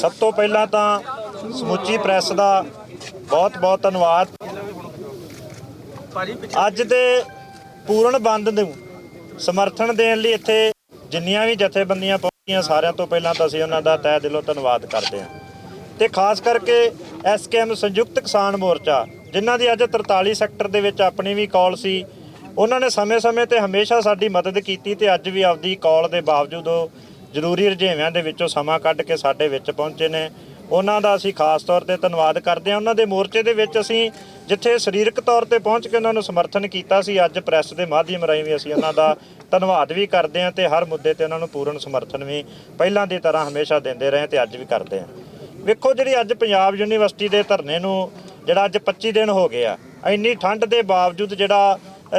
ਸਭ ਤੋਂ ਪਹਿਲਾਂ ਤਾਂ ਸਮੁੱਚੀ ਪ੍ਰੈਸ ਦਾ ਬਹੁਤ ਬਹੁਤ ਧੰਨਵਾਦ। ਅੱਜ ਦੇ ਪੂਰਨ ਬੰਦ ਨੂੰ ਸਮਰਥਨ ਦੇਣ ਲਈ ਇੱਥੇ ਜਿੰਨੀਆਂ ਵੀ ਜਥੇਬੰਦੀਆਂ ਪਹੁੰਚੀਆਂ, ਸਾਰਿਆਂ ਤੋਂ ਪਹਿਲਾਂ ਤਾਂ ਅਸੀਂ ਉਹਨਾਂ ਦਾ ਤਹਿ ਦਿਲੋਂ ਧੰਨਵਾਦ ਕਰਦੇ ਹਾਂ। ਤੇ ਖਾਸ ਕਰਕੇ ਐਸਕੇਐਮ ਸੰਯੁਕਤ ਕਿਸਾਨ ਮੋਰਚਾ, ਜਿਨ੍ਹਾਂ ਦੀ ਅੱਜ 43 ਸੈਕਟਰ ਦੇ ਵਿੱਚ ਆਪਣੀ ਵੀ ਕਾਲ ਸੀ, ਉਹਨਾਂ ਨੇ ਸਮੇਂ-ਸਮੇਂ ਤੇ ਹਮੇਸ਼ਾ ਸਾਡੀ ਮਦਦ ਕੀਤੀ ਤੇ ਅੱਜ ਵੀ ਆਪਦੀ ਕਾਲ ਦੇ ਬਾਵਜੂਦ ਉਹ ਜ਼ਰੂਰੀ ਰੁਝੇਵਿਆਂ ਦੇ ਵਿੱਚੋਂ ਸਮਾਂ ਕੱਢ ਕੇ ਸਾਡੇ ਵਿੱਚ ਪਹੁੰਚੇ ਨੇ। ਉਹਨਾਂ ਦਾ ਅਸੀਂ ਖਾਸ ਤੌਰ ਤੇ ਧੰਨਵਾਦ ਕਰਦੇ ਹਾਂ। ਉਹਨਾਂ ਦੇ ਮੋਰਚੇ ਦੇ ਵਿੱਚ ਅਸੀਂ ਜਿੱਥੇ ਸਰੀਰਕ ਤੌਰ ਤੇ ਪਹੁੰਚ ਕੇ ਉਹਨਾਂ ਨੂੰ ਸਮਰਥਨ ਕੀਤਾ ਸੀ, ਅੱਜ ਪ੍ਰੈਸ ਦੇ ਮਾਧਿਅਮ ਰਾਹੀਂ ਵੀ ਅਸੀਂ ਉਹਨਾਂ ਦਾ ਧੰਨਵਾਦ ਵੀ ਕਰਦੇ ਹਾਂ ਤੇ ਹਰ ਮੁੱਦੇ ਤੇ ਉਹਨਾਂ ਨੂੰ ਪੂਰਨ ਸਮਰਥਨ ਵੀ ਪਹਿਲਾਂ ਦੀ ਤਰ੍ਹਾਂ ਹਮੇਸ਼ਾ ਦਿੰਦੇ ਰਹੇ ਤੇ ਅੱਜ ਵੀ ਕਰਦੇ ਹਾਂ। ਵੇਖੋ ਜਿਹੜੀ ਅੱਜ ਪੰਜਾਬ ਯੂਨੀਵਰਸਿਟੀ ਦੇ ਧਰਨੇ ਨੂੰ ਜਿਹੜਾ ਅੱਜ 25 ਦਿਨ ਹੋ ਗਏ ਆ, ਇੰਨੀ ਠੰਡ ਦੇ ਬਾਵਜੂਦ ਜਿਹੜਾ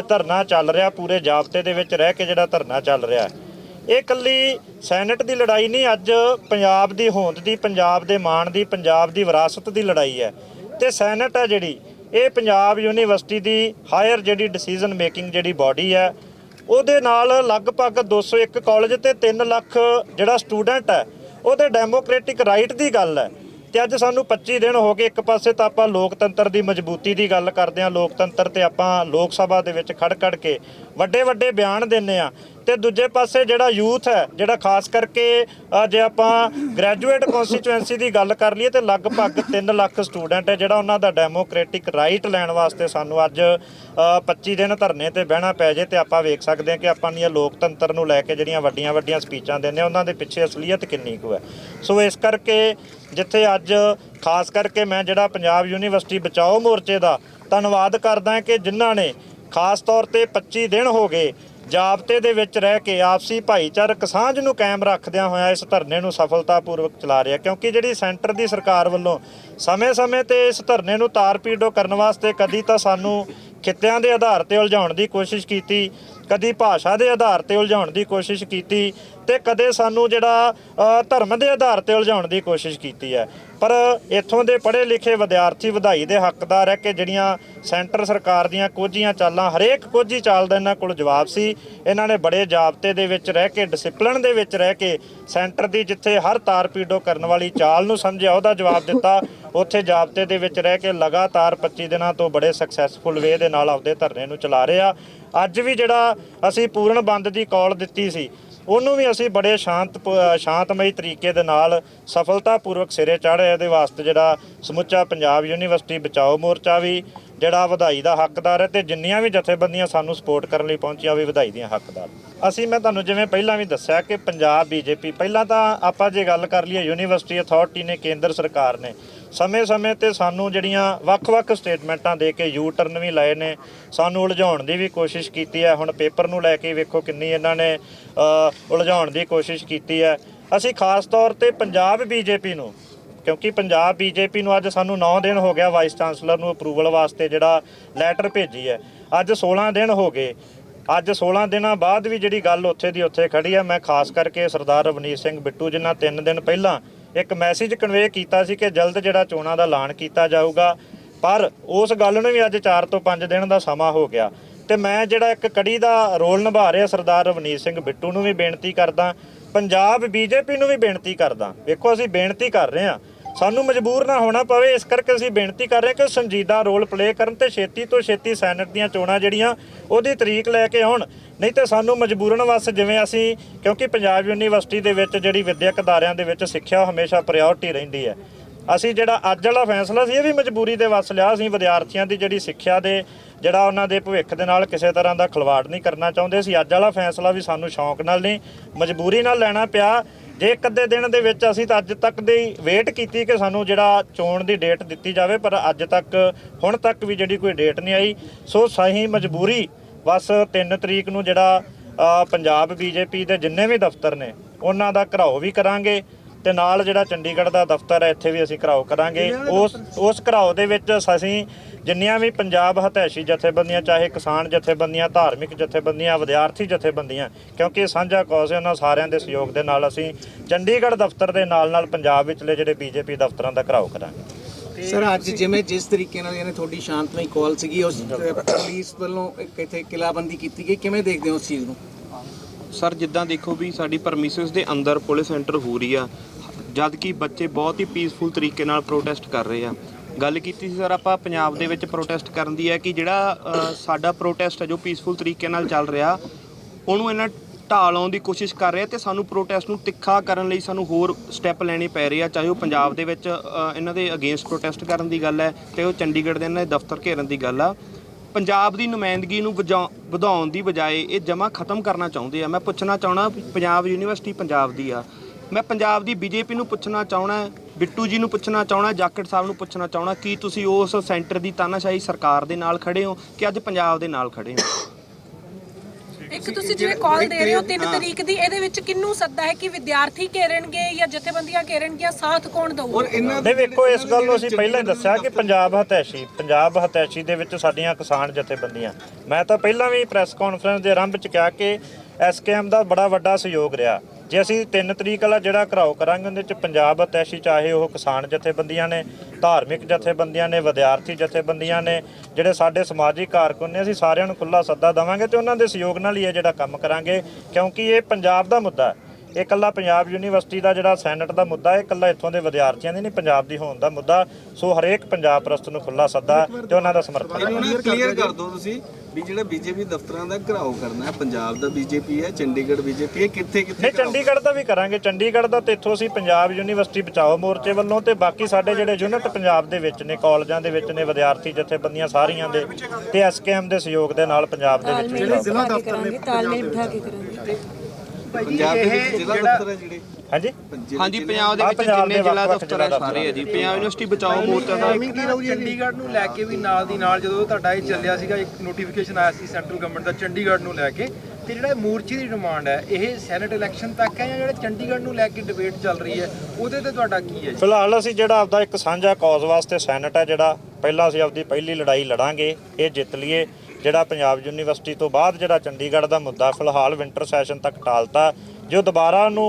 ਧਰਨਾ ਚੱਲ ਰਿਹਾ, ਪੂਰੇ ਜਾਬਤੇ ਦੇ ਵਿੱਚ ਰਹਿ ਕੇ ਜਿਹੜਾ ਧਰਨਾ ਚੱਲ ਰਿਹਾ ਹੈ ਇਹ ਕੱਲੀ ਸੈਨੇਟ ਦੀ ਲੜਾਈ ਨਹੀਂ, ਅੱਜ ਪੰਜਾਬ ਦੀ ਹੋਂਦ ਦੀ, ਪੰਜਾਬ ਦੇ ਮਾਣ ਦੀ, ਪੰਜਾਬ ਦੀ ਵਿਰਾਸਤ ਦੀ ਲੜਾਈ ਹੈ। ਤੇ ਸੈਨੇਟ ਹੈ ਜਿਹੜੀ, ਇਹ ਪੰਜਾਬ ਯੂਨੀਵਰਸਿਟੀ ਦੀ ਹਾਇਰ ਜਿਹੜੀ ਡਿਸੀਜਨ ਮੇਕਿੰਗ ਜਿਹੜੀ ਬਾਡੀ ਹੈ, ਉਹਦੇ ਨਾਲ ਲਗਭਗ 201 ਕਾਲਜ ਤੇ 3 ਲੱਖ ਜਿਹੜਾ ਸਟੂਡੈਂਟ ਹੈ, ਉਹਦੇ ਡੈਮੋਕ੍ਰੈਟਿਕ ਰਾਈਟ ਦੀ ਗੱਲ ਹੈ। ਤੇ ਅੱਜ ਸਾਨੂੰ 25 ਦਿਨ ਹੋ ਗਏ ਇੱਕ ਪਾਸੇ ਤਾਂ ਆਪਾਂ ਲੋਕਤੰਤਰ ਦੀ ਮਜ਼ਬੂਤੀ ਦੀ ਗੱਲ ਕਰਦੇ ਹਾਂ, ਲੋਕਤੰਤਰ ਤੇ ਆਪਾਂ ਲੋਕ ਸਭਾ ਦੇ ਵਿੱਚ ਖੜ ਖੜ ਕੇ ਵੱਡੇ ਵੱਡੇ ਬਿਆਨ ਦਿੰਨੇ ਆ ਤੇ ਦੂਜੇ ਪਾਸੇ ਜਿਹੜਾ ਯੂਥ ਹੈ ਜਿਹੜਾ ਖਾਸ ਕਰਕੇ ਜੇ ਆਪਾਂ ਗ੍ਰੈਜੂਏਟ ਕਨਸਟੀਚੁਐਂਸੀ ਦੀ ਗੱਲ ਕਰ ਲਈਏ ਤੇ ਲਗਭਗ 3 ਲੱਖ ਸਟੂਡੈਂਟ ਹੈ ਜਿਹੜਾ ਉਹਨਾਂ ਦਾ ਡੈਮੋਕ੍ਰੈਟਿਕ ਰਾਈਟ ਲੈਣ ਵਾਸਤੇ ਸਾਨੂੰ ਅੱਜ ਅ, 25 ਦਿਨ ਧਰਨੇ ਤੇ ਬਹਿਣਾ ਪੈ ਜੇ ਤੇ ਆਪਾਂ ਵੇਖ ਸਕਦੇ ਹਾਂ ਕਿ ਆਪਾਂ ਦੀਆਂ ਲੋਕਤੰਤਰ ਨੂੰ ਲੈ ਕੇ ਜਿਹੜੀਆਂ ਵੱਡੀਆਂ ਵੱਡੀਆਂ ਸਪੀਚਾਂ ਦਿੰਦੇ ਆ ਉਹਨਾਂ ਦੇ ਪਿੱਛੇ ਅਸਲੀਅਤ ਕਿੰਨੀ ਕੁ ਹੈ। ਸੋ ਇਸ ਕਰਕੇ ਜਿੱਥੇ ਅੱਜ ਖਾਸ ਕਰਕੇ ਮੈਂ ਜਿਹੜਾ ਪੰਜਾਬ ਯੂਨੀਵਰਸਿਟੀ ਬਚਾਓ ਮੋਰਚੇ ਦਾ ਧੰਨਵਾਦ ਕਰਦਾ ਕਿ ਜਿਨ੍ਹਾਂ ਨੇ ਖਾਸ ਤੌਰ ਤੇ 25 ਦਿਨ ਹੋ ਗਏ ਜਾਬਤੇ ਦੇ ਵਿੱਚ ਰਹਿ ਕੇ ਆਪਸੀ ਭਾਈਚਾਰਕ ਸਾਂਝ ਨੂੰ ਕਾਇਮ ਰੱਖਦਿਆਂ ਹੋਇਆ ਇਸ ਧਰਨੇ ਨੂੰ ਸਫਲਤਾਪੂਰਵਕ ਚਲਾ ਰਿਹਾ ਕਿਉਂਕਿ ਜਿਹੜੀ ਸੈਂਟਰ ਦੀ ਸਰਕਾਰ ਵੱਲੋਂ ਸਮੇਂ-ਸਮੇਂ ਤੇ ਇਸ ਧਰਨੇ ਨੂੰ ਤਾਰਪੀੜੋ ਕਰਨ ਵਾਸਤੇ ਕਦੀ ਤਾਂ ਸਾਨੂੰ ਖਿੱਤਿਆਂ ਦੇ ਆਧਾਰ ਤੇ ਉਲਝਾਉਣ ਦੀ ਕੋਸ਼ਿਸ਼ ਕੀਤੀ, ਕਦੀ ਭਾਸ਼ਾ ਦੇ ਆਧਾਰ ਤੇ ਉਲਝਾਉਣ ਦੀ ਕੋਸ਼ਿਸ਼ ਕੀਤੀ ਤੇ ਕਦੇ ਸਾਨੂੰ ਜਿਹੜਾ ਧਰਮ ਦੇ ਆਧਾਰ ਤੇ ਉਲਝਾਉਣ ਦੀ ਕੋਸ਼ਿਸ਼ ਕੀਤੀ ਹੈ। ਪਰ ਇੱਥੋਂ ਦੇ ਪੜ੍ਹੇ ਲਿਖੇ ਵਿਦਿਆਰਥੀ ਵਧਾਈ ਦੇ ਹੱਕਦਾਰ ਹੈ ਕਿ ਜਿਹੜੀਆਂ ਸੈਂਟਰ ਸਰਕਾਰ ਦੀਆਂ ਕੋਝੀਆਂ ਚਾਲਾਂ, ਹਰੇਕ ਕੋਝੀ ਚਾਲ ਦਾ ਇਹਨਾਂ ਕੋਲ ਜਵਾਬ ਸੀ। ਇਹਨਾਂ ਨੇ ਬੜੇ ਜਾਬਤੇ ਦੇ ਵਿੱਚ ਰਹਿ ਕੇ ਡਿਸਪਲਿਨ ਦੇ ਵਿੱਚ ਰਹਿ ਕੇ ਸੈਂਟਰ ਦੀ ਜਿੱਥੇ ਹਰ ਤਾਰ ਪੀਡੋ ਕਰਨ ਵਾਲੀ ਚਾਲ ਨੂੰ ਸਮਝਿਆ, ਉਹਦਾ ਜਵਾਬ ਦਿੱਤਾ। ਉੱਥੇ ਜਾਬਤੇ ਦੇ ਵਿੱਚ ਰਹਿ ਕੇ ਲਗਾਤਾਰ 25 ਦਿਨਾਂ ਤੋਂ ਬੜੇ ਸਕਸੈਸਫੁਲ ਵੇ ਦੇ ਨਾਲ ਆਪਦੇ ਧਰਨੇ ਨੂੰ ਚਲਾ ਰਹੇ। ਆ ਅੱਜ ਵੀ ਜਿਹੜਾ ਅਸੀਂ ਪੂਰਨ ਬੰਦ ਦੀ ਕਾਲ ਦਿੱਤੀ ਸੀ ਉਹਨੂੰ ਵੀ ਅਸੀਂ ਬੜੇ ਸ਼ਾਂਤ ਪ- ਸ਼ਾਂਤਮਈ ਤਰੀਕੇ ਦੇ ਨਾਲ ਸਫਲਤਾਪੂਰਵਕ ਸਿਰੇ ਚਾੜਿਆ ਇਹਦੇ ਵਾਸਤੇ ਜਿਹੜਾ ਸਮੁੱਚਾ ਪੰਜਾਬ ਯੂਨੀਵਰਸਿਟੀ ਬਚਾਓ ਮੋਰਚਾ ਵੀ ਜਿਹੜਾ ਵਧਾਈ ਦਾ ਹੱਕਦਾਰ ਹੈ ਤੇ ਜਿੰਨੀਆਂ ਵੀ ਜਥੇਬੰਦੀਆਂ ਸਾਨੂੰ ਸਪੋਰਟ ਕਰਨ ਲਈ ਪਹੁੰਚੀਆਂ ਵੀ ਵਧਾਈ ਦੀਆਂ ਹੱਕਦਾਰ। ਅਸੀਂ, ਮੈਂ ਤੁਹਾਨੂੰ ਜਿਵੇਂ ਪਹਿਲਾਂ ਵੀ ਦੱਸਿਆ ਕਿ ਪੰਜਾਬ, ਬੀਜੇਪੀ, ਪਹਿਲਾਂ ਤਾਂ ਆਪਾਂ ਜੇ ਗੱਲ ਕਰ ਲਈਏ, ਯੂਨੀਵਰਸਿਟੀ ਅਥਾਰਟੀ ਨੇ, ਕੇਂਦਰ ਸਰਕਾਰ ਨੇ ਸਮੇਂ-ਸਮੇਂ ਤੇ ਸਾਨੂੰ ਜਿਹੜੀਆਂ ਵੱਖ-ਵੱਖ ਸਟੇਟਮੈਂਟਾਂ ਦੇ ਕੇ ਯੂ ਟਰਨ ਵੀ ਲਾਏ ਨੇ, ਸਾਨੂੰ ਉਲਝਾਉਣ ਦੀ ਵੀ ਕੋਸ਼ਿਸ਼ ਕੀਤੀ ਹੈ। ਹੁਣ ਪੇਪਰ ਨੂੰ ਲੈ ਕੇ ਵੇਖੋ ਕਿੰਨੀ ਇਹਨਾਂ ਨੇ ਉਲਝਾਉਣ ਦੀ ਕੋਸ਼ਿਸ਼ ਕੀਤੀ ਹੈ। ਅਸੀਂ ਖਾਸ ਤੌਰ ਤੇ ਪੰਜਾਬ ਬੀਜੇਪੀ ਨੂੰ, ਕਿਉਂਕਿ ਪੰਜਾਬ ਬੀਜੇਪੀ ਨੂੰ ਅੱਜ ਸਾਨੂੰ 9 ਦਿਨ ਹੋ ਗਿਆ ਵਾਈਸ ਚਾਂਸਲਰ ਨੂੰ ਅਪਰੂਵਲ ਵਾਸਤੇ ਜਿਹੜਾ ਲੈਟਰ ਭੇਜੀ ਹੈ। ਅੱਜ 16 ਦਿਨ ਹੋ ਗਏ। ਅੱਜ 16 ਦਿਨਾਂ ਬਾਅਦ ਵੀ ਜਿਹੜੀ ਗੱਲ ਉੱਥੇ ਦੀ ਉੱਥੇ ਖੜੀ ਹੈ। ਮੈਂ ਖਾਸ ਕਰਕੇ ਸਰਦਾਰ ਰਵਨੀਤ ਸਿੰਘ ਬਿੱਟੂ ਜਿਨ੍ਹਾਂ 3 ਦਿਨ ਪਹਿਲਾਂ ਇੱਕ ਮੈਸੇਜ ਕਨਵੇ ਕੀਤਾ ਸੀ ਕਿ ਜਲਦ ਜਿਹੜਾ ਚੋਣਾਂ ਦਾ ਐਲਾਨ ਕੀਤਾ ਜਾਊਗਾ, ਪਰ ਉਸ ਗੱਲ ਨੂੰ ਵੀ ਅੱਜ 4 ਤੋਂ 5 ਦਿਨ ਦਾ ਸਮਾਂ ਹੋ ਗਿਆ। ਤੇ ਮੈਂ ਜਿਹੜਾ ਇੱਕ ਕੜੀ ਦਾ ਰੋਲ ਨਿਭਾ ਰਿਹਾ ਸਰਦਾਰ ਰਵਨੀਤ ਸਿੰਘ ਬਿੱਟੂ ਨੂੰ ਵੀ ਬੇਨਤੀ ਕਰਦਾ, ਪੰਜਾਬ ਬੀਜੇਪੀ ਨੂੰ ਵੀ ਬੇਨਤੀ ਕਰਦਾ। ਵੇਖੋ, ਅਸੀਂ ਬੇਨਤੀ ਕਰ ਰਹੇ ਹਾਂ ਸਾਨੂੰ ਮਜਬੂਰ ਨਾ ਹੋਣਾ ਪਵੇ, ਇਸ ਕਰਕੇ ਅਸੀਂ ਬੇਨਤੀ ਕਰ ਰਹੇ ਹਾਂ ਕਿ ਸੰਜੀਦਾ ਰੋਲ ਪਲੇ ਕਰਨ ਤੇ ਛੇਤੀ ਤੋਂ ਛੇਤੀ ਸੈਨੇਟ ਦੀਆਂ ਚੋਣਾਂ ਜਿਹੜੀਆਂ ਉਹਦੀ ਤਰੀਕ ਲੈ ਕੇ ਆਉਣ। ਨਹੀਂ ਤੇ ਸਾਨੂੰ ਮਜਬੂਰਨ ਵਸ ਜਿਵੇਂ ਅਸੀਂ, ਕਿਉਂਕਿ ਪੰਜਾਬ ਯੂਨੀਵਰਸਿਟੀ ਦੇ ਵਿੱਚ ਜਿਹੜੀ ਵਿਦਿਅਕ ਅਦਾਰਿਆਂ ਦੇ ਵਿੱਚ ਸਿੱਖਿਆ ਹਮੇਸ਼ਾ ਪ੍ਰਾਇੋਰਟੀ ਰਹਿੰਦੀ ਹੈ। ਅਸੀਂ ਜਿਹੜਾ ਅੱਜ ਵਾਲਾ ਫੈਸਲਾ ਸੀ, ਇਹ ਵੀ ਮਜਬੂਰੀ ਦੇ ਵਸ ਲਿਆ। ਅਸੀਂ ਵਿਦਿਆਰਥੀਆਂ ਦੀ ਜਿਹੜੀ ਸਿੱਖਿਆ ਦੇ, ਜਿਹੜਾ ਉਹਨਾਂ ਦੇ ਭਵਿੱਖ ਦੇ ਨਾਲ ਕਿਸੇ ਤਰ੍ਹਾਂ ਦਾ ਖਿਲਵਾੜ ਨਹੀਂ ਕਰਨਾ ਚਾਹੁੰਦੇ। ਸੀ ਅੱਜ ਵਾਲਾ ਫੈਸਲਾ ਵੀ ਸਾਨੂੰ ਸ਼ੌਂਕ ਨਾਲ ਨਹੀਂ, ਮਜਬੂਰੀ ਨਾਲ ਲੈਣਾ ਪਿਆ। ਜੇ ਇੱਕ ਅੱਧੇ ਦਿਨ ਦੇ ਵਿੱਚ ਅਸੀਂ ਤਾਂ ਅੱਜ ਤੱਕ ਦੀ ਵੇਟ ਕੀਤੀ ਕਿ ਸਾਨੂੰ ਜਿਹੜਾ ਚੋਣ ਦੀ ਡੇਟ ਦਿੱਤੀ ਜਾਵੇ ਪਰ ਅੱਜ ਤੱਕ ਹੁਣ ਤੱਕ ਵੀ ਜਿਹੜੀ ਕੋਈ ਡੇਟ ਨਹੀਂ ਆਈ। ਸੋ ਸਹੀ ਮਜਬੂਰੀ ਬਸ 3 ਤਰੀਕ ਨੂੰ ਜਿਹੜਾ ਅ, ਪੰਜਾਬ ਬੀਜੇਪੀ ਦੇ ਜਿੰਨੇ ਵੀ ਦਫ਼ਤਰ ਨੇ ਉਹਨਾਂ ਦਾ ਘਰਾਓ ਵੀ ਕਰਾਂਗੇ। ਤੇ ਨਾਲ ਜਿਹੜਾ ਚੰਡੀਗੜ੍ਹ ਦਾ ਦਫ਼ਤਰ ਹੈ ਇੱਥੇ ਵੀ ਅਸੀਂ ਘਰਾਓ ਕਰਾਂਗੇ। ਉਸ ਉਸ ਘਰਾਓ ਦੇ ਵਿੱਚ ਅਸੀਂ ਜਿੰਨੀਆਂ ਵੀ ਪੰਜਾਬ ਹਤੈਸ਼ੀ ਜਥੇਬੰਦੀਆਂ ਚਾਹੇ ਕਿਸਾਨ ਜਥੇਬੰਦੀਆਂ ਧਾਰਮਿਕ ਜਥੇਬੰਦੀਆਂ ਵਿਦਿਆਰਥੀ ਜਥੇਬੰਦੀਆਂ ਕਿਉਂਕਿ ਇਹ ਸਾਂਝਾ ਕੌਜ਼ ਹੈ ਉਹਨਾਂ ਸਾਰਿਆਂ ਦੇ ਸਹਿਯੋਗ ਦੇ ਨਾਲ ਅਸੀਂ ਚੰਡੀਗੜ੍ਹ ਦਫ਼ਤਰ ਦੇ ਨਾਲ ਨਾਲ ਪੰਜਾਬ ਵਿਚਲੇ ਜਿਹੜੇ ਬੀਜੇਪੀ ਦਫ਼ਤਰਾਂ ਦਾ ਘਰਾਓ ਕਰਾਂਗੇ। ਸਰ ਅੱਜ ਜਿਵੇਂ ਜਿਸ ਤਰੀਕੇ ਨਾਲ ਇਹਨੇ ਤੁਹਾਡੀ ਸ਼ਾਂਤਮਈ ਕਾਲ ਸੀਗੀ ਉਸ ਪੁਲਿਸ ਵੱਲੋਂ ਇੱਕ ਇੱਥੇ ਕਿਲਾਬੰਦੀ ਕੀਤੀ ਗਈ ਕਿਵੇਂ ਦੇਖਦੇ ਹੋ ਉਸ ਚੀਜ਼ ਨੂੰ? ਸਰ ਜਿੱਦਾਂ ਦੇਖੋ ਵੀ ਸਾਡੀ ਪਰਮਿਸਿਸ ਦੇ ਅੰਦਰ ਪੁਲਿਸ ਐਂਟਰ ਹੋ ਰਹੀ ਆ ਜਦ ਕਿ ਬੱਚੇ ਬਹੁਤ ਹੀ ਪੀਸਫੁਲ ਤਰੀਕੇ ਨਾਲ ਪ੍ਰੋਟੈਸਟ ਕਰ ਰਹੇ ਆ। ਗੱਲ ਕੀਤੀ ਸੀ ਸਰ ਆਪਾਂ ਪੰਜਾਬ ਦੇ ਵਿੱਚ ਪ੍ਰੋਟੈਸਟ ਕਰਨ ਦੀ ਹੈ ਕਿ ਜਿਹੜਾ ਅ, ਸਾਡਾ ਪ੍ਰੋਟੈਸਟ ਹੈ ਜੋ ਪੀਸਫੁਲ ਤਰੀਕੇ ਨਾਲ ਚੱਲ ਰਿਹਾ ਉਹਨੂੰ ਇਹਨਾਂ ਢਾਹ ਲਾਉਣ ਦੀ ਕੋਸ਼ਿਸ਼ ਕਰ ਰਹੇ ਆ ਤੇ ਸਾਨੂੰ ਪ੍ਰੋਟੈਸਟ ਨੂੰ ਤਿੱਖਾ ਕਰਨ ਲਈ ਸਾਨੂੰ ਹੋਰ ਸਟੈਪ ਲੈਣੇ ਪੈ ਰਹੇ ਆ ਚਾਹੇ ਉਹ ਪੰਜਾਬ ਦੇ ਵਿੱਚ ਅ, ਇਹਨਾਂ ਦੇ ਅਗੇਂਸਟ ਪ੍ਰੋਟੈਸਟ ਕਰਨ ਦੀ ਗੱਲ ਹੈ ਤੇ ਉਹ ਚੰਡੀਗੜ੍ਹ ਦੇ ਇਹਨਾਂ ਦੇ ਦਫ਼ਤਰ ਘੇਰਨ ਦੀ ਗੱਲ ਆ। ਪੰਜਾਬ ਦੀ ਨੁਮਾਇੰਦਗੀ ਨੂੰ ਵਜਾ- ਵਧਾਉਣ ਦੀ ਬਜਾਏ ਇਹ ਜਮਾ ਖਤਮ ਕਰਨਾ ਚਾਹੁੰਦੇ ਆ। ਮੈਂ ਪੁੱਛਣਾ ਚਾਹਣਾ ਪੰਜਾਬ ਯੂਨੀਵਰਸਿਟੀ ਪੰਜਾਬ ਦੀ ਆ। ਮੈਂ ਪੰਜਾਬ ਦੀ ਬੀਜੇਪੀ ਨੂੰ ਪੁੱਛਣਾ ਚਾਹਣਾ ਬਿੱਟੂ ਜੀ ਨੂੰ ਪੁੱਛਣਾ ਚਾਹਣਾ ਜਾਖੜ ਸਾਹਿਬ ਨੂੰ ਪੁੱਛਣਾ ਚਾਹਣਾ ਕੀ ਤੁਸੀਂ ਉਸ ਸੈਂਟਰ ਦੀ ਤਾਨਾਸ਼ਾਹੀ ਸਰਕਾਰ ਦੇ ਨਾਲ ਖੜੇ ਹੋ ਕਿ ਅੱਜ ਪੰਜਾਬ ਦੇ ਨਾਲ ਖੜੇ ਹੋ? ਇੱਕ ਤੁਸੀਂ ਜਿਵੇਂ ਕਾਲ ਦੇ ਰਹੇ ਹੋ 3 ਤਰੀਕ ਦੀ ਇਹਦੇ ਵਿੱਚ ਕਿੰਨੂੰ ਸੱਦਾ ਹੈ ਕਿ ਵਿਦਿਆਰਥੀ ਘੇਰਨਗੇ ਜਾਂ ਜਥੇਬੰਦੀਆਂ ਘੇਰਨਗੀਆਂ ਸਾਥ ਕੌਣ ਦਊਗਾ? ਔਰ ਇਹਨਾਂ ਨਹੀਂ ਵੇਖੋ ਇਸ ਗੱਲ ਨੂੰ ਅਸੀਂ ਪਹਿਲਾਂ ਹੀ ਦੱਸਿਆ ਕਿ ਪੰਜਾਬ ਹਤੈਸ਼ੀ ਪੰਜਾਬ ਹਤੈਸ਼ੀ ਦੇ ਵਿੱਚ ਸਾਡੀਆਂ ਕਿਸਾਨ ਜਥੇਬੰਦੀਆਂ। ਮੈਂ ਤਾਂ ਪਹਿਲਾਂ ਵੀ ਪ੍ਰੈਸ ਕਾਨਫਰੰਸ ਦੇ ਆਰੰਭ ਚ ਕਿਹਾ ਕਿ ਐਸਕੇਐਮ ਦਾ ਬੜਾ ਵੱਡਾ ਸਹਿਯੋਗ ਰਿਹਾ। ਜੇ ਅਸੀਂ 3 ਤਰੀਕ ਵਾਲਾ ਜਿਹੜਾ ਘਰਾਓ ਕਰਾਂਗੇ, ਉਹਦੇ ਚ ਪੰਜਾਬ ਹਤੈਸ਼ੀ ਚਾਹੇ ਉਹ ਕਿਸਾਨ ਜਥੇਬੰਦੀਆਂ ਨੇ, ਧਾਰਮਿਕ ਜਥੇਬੰਦੀਆਂ ਨੇ, ਵਿਦਿਆਰਥੀ ਜਥੇਬੰਦੀਆਂ ਨੇ, ਜਿਹੜੇ ਸਾਡੇ ਸਮਾਜਿਕ ਕਾਰਕੁਨ ਨੇ ਅਸੀਂ ਸਾਰਿਆਂ ਨੂੰ ਖੁੱਲਾ ਸੱਦਾ ਦੇਵਾਂਗੇ ਤੇ ਉਹਨਾਂ ਦੇ ਸਹਿਯੋਗ ਨਾਲ ਹੀ ਇਹ ਜਿਹੜਾ ਕੰਮ ਕਰਾਂਗੇ, ਕਿਉਂਕਿ ਇਹ ਪੰਜਾਬ ਦਾ ਮੁੱਦਾ ਹੈ। ਇਹ ਇਕੱਲਾ ਪੰਜਾਬ ਯੂਨੀਵਰਸਿਟੀ ਦਾ ਜਿਹੜਾ ਸੈਨੇਟ ਦਾ ਮੁੱਦਾ, ਇਹ ਇਕੱਲਾ ਇੱਥੋਂ ਦੇ ਵਿਦਿਆਰਥੀਆਂ ਦੀ ਨਹੀਂ, ਪੰਜਾਬ ਦੀ ਹੋਣ ਦਾ ਮੁੱਦਾ। ਸੋ ਹਰੇਕ ਪੰਜਾਬ ਪ੍ਰਸਤ ਨੂੰ ਖੁੱਲਾ ਸੱਦਾ ਤੇ ਉਹਨਾਂ ਦਾ ਸਮਰਥਨ। ਕਲੀਅਰ ਕਰ ਦਿਓ ਤੁਸੀਂ। ਵੀ ਜਿਹੜਾ ਬੀਜੇਪੀ ਦਫ਼ਤਰਾਂ ਦਾ ਘਰਾਓ ਕਰਨਾ ਹੈ ਪੰਜਾਬ ਦਾ ਬੀਜੇਪੀ ਹੈ ਚੰਡੀਗੜ੍ਹ ਬੀਜੇਪੀ ਹੈ ਕਿੱਥੇ ਕਿੱਥੇ ਨਹੀਂ ਚੰਡੀਗੜ੍ਹ ਦਾ ਵੀ ਕਰਾਂਗੇ। ਚੰਡੀਗੜ੍ਹ ਦਾ ਤੇ ਇੱਥੋਂ ਅਸੀਂ ਪੰਜਾਬ ਯੂਨੀਵਰਸਿਟੀ ਬਚਾਓ ਮੋਰਚੇ ਵੱਲੋਂ ਤੇ ਬਾਕੀ ਸਾਡੇ ਜਿਹੜੇ ਯੂਨਿਟ ਪੰਜਾਬ ਦੇ ਵਿੱਚ ਨੇ ਕਾਲਜਾਂ ਦੇ ਵਿੱਚ ਨੇ ਵਿਦਿਆਰਥੀ ਜਥੇਬੰਦੀਆਂ ਸਾਰੀਆਂ ਦੇ ਤੇ ਐਸਕੇਐਮ ਦੇ ਸਹਿਯੋਗ ਦੇ ਨਾਲ ਪੰਜਾਬ ਦੇ ਵਿੱਚ ਤਾਲਮੇਲ ਬਿਠਾ ਕੇ ਕਰਾਂਗੇ ਤਾਲਮੇਲ ਬਿਠਾ ਕੇ ਕਰਾਂਗੇ। ਪੰਜਾਬ ਦੇ ਵਿੱਚ ਜ਼ਿਲ੍ਹਾ ਦਫ਼ਤਰ ਹੈ ਜਿਹੜੇ। ਹਾਂਜੀ? ਹਾਂਜੀ ਪੰਜਾਬ ਦੇ ਵਿੱਚ ਜਿੰਨੇ ਜ਼ਿਲ੍ਹਾ ਦਫ਼ਤਰ ਹੈ ਸਾਰੇ ਆ ਜੀ। ਪੰਜਾਬ ਯੂਨੀਵਰਸਿਟੀ ਬਚਾਓ ਮੋਰਚਾ ਦਾ। ਚੰਡੀਗੜ੍ਹ ਨੂੰ ਲੈ ਕੇ ਵੀ ਨਾਲ ਦੀ ਨਾਲ ਜਦੋਂ ਤੁਹਾਡਾ ਇਹ ਚੱਲਿਆ ਸੀਗਾ ਇੱਕ ਨੋਟੀਫਿਕੇਸ਼ਨ ਆਇਆ ਸੀ ਸੈਂਟਰਲ ਗਵਰਨਮੈਂਟ ਦਾ ਚੰਡੀਗੜ੍ਹ ਨੂੰ ਲੈ ਕੇ ਤੇ ਜਿਹੜਾ ਮੋਰਚੇ ਦੀ ਡਿਮਾਂਡ ਹੈ ਇਹ ਸੈਨੇਟ ਇਲੈਕਸ਼ਨ ਤੱਕ ਹੈ ਜਾਂ ਜਿਹੜਾ ਚੰਡੀਗੜ੍ਹ ਨੂੰ ਲੈ ਕੇ ਡਿਬੇਟ ਚੱਲ ਰਹੀ ਹੈ ਉਹਦੇ ਤੇ ਤੁਹਾਡਾ ਕੀ ਹੈ ਜੀ? ਫਿਲਹਾਲ ਅਸੀਂ ਜਿਹੜਾ ਆਪਦਾ ਇੱਕ ਸਾਂਝਾ ਕੌਜ਼ ਵਾਸਤੇ ਸੈਨੇਟ ਹੈ ਜਿਹੜਾ ਪਹਿਲਾਂ ਅਸੀਂ ਆਪਦੀ ਪਹਿਲੀ ਲੜਾਈ ਲੜਾਂਗੇ ਇਹ ਜਿੱਤ ਲਈਏ। ਜਿਹੜਾ ਪੰਜਾਬ ਯੂਨੀਵਰਸਿਟੀ ਤੋਂ ਬਾਅਦ ਜਿਹੜਾ ਚੰਡੀਗੜ੍ਹ ਦਾ ਮੁੱਦਾ ਫਿਲਹਾਲ ਵਿੰਟਰ ਸੈਸ਼ਨ ਤੱਕ ਟਾਲਤਾ। ਜੋ ਦੁਬਾਰਾ ਨੂੰ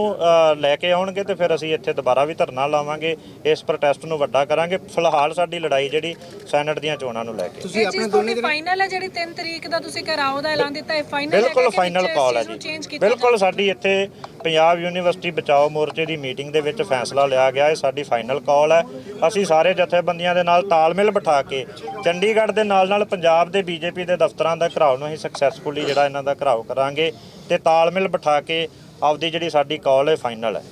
ਲੈ ਕੇ ਆਉਣਗੇ ਤੇ ਫਿਰ ਅਸੀਂ ਇੱਥੇ ਦੁਬਾਰਾ ਵੀ ਧਰਨਾ ਲਾਵਾਂਗੇ। ਇਸ ਪ੍ਰੋਟੈਸਟ ਨੂੰ ਵੱਡਾ ਕਰਾਂਗੇ। ਫਿਲਹਾਲ ਸਾਡੀ ਲੜਾਈ ਜਿਹੜੀ ਸੈਨੇਟ ਦੀਆਂ ਚੋਣਾਂ ਨੂੰ ਲੈ ਕੇ। ਤੁਸੀਂ ਆਪਣੇ ਦੋਨੇ ਫਾਈਨਲ ਹੈ ਜਿਹੜੀ 3 ਤਰੀਕ ਦਾ ਤੁਸੀਂ ਕਰਾਓ ਦਾ ਐਲਾਨ ਦਿੱਤਾ ਹੈ ਫਾਈਨਲ ਬਿਲਕੁਲ ਫਾਈਨਲ ਕਾਲ ਹੈ ਜੀ। ਬਿਲਕੁਲ ਸਾਡੀ ਇੱਥੇ ਪੰਜਾਬ ਯੂਨੀਵਰਸਿਟੀ ਬਚਾਓ ਮੋਰਚੇ ਦੀ ਮੀਟਿੰਗ ਦੇ ਵਿੱਚ ਫੈਸਲਾ ਲਿਆ ਗਿਆ ਹੈ। ਸਾਡੀ ਫਾਈਨਲ ਕਾਲ ਹੈ। ਅਸੀਂ ਸਾਰੇ ਜਥੇਬੰਦੀਆਂ ਦੇ ਨਾਲ ਤਾਲਮੇਲ ਬਿਠਾ ਕੇ ਚੰਡੀਗੜ੍ਹ ਦੇ ਨਾਲ ਨਾਲ ਪੰਜਾਬ ਦੇ ਬੀਜੇਪੀ ਦੇ ਦਫ਼ਤਰਾਂ ਦਾ ਘਰਾਓ ਨੂੰ ਅਸੀਂ ਸਕਸੈਸਫੁਲੀ ਜਿਹੜਾ ਇਹਨਾਂ ਦਾ ਘਰਾਓ ਕਰਾਂਗੇ ਤੇ ਤਾਲਮੇਲ ਬਿਠਾ ਕੇ ਆਪਦੀ ਜਿਹੜੀ ਸਾਡੀ ਕਾਲ ਹੈ ਫਾਈਨਲ ਹੈ।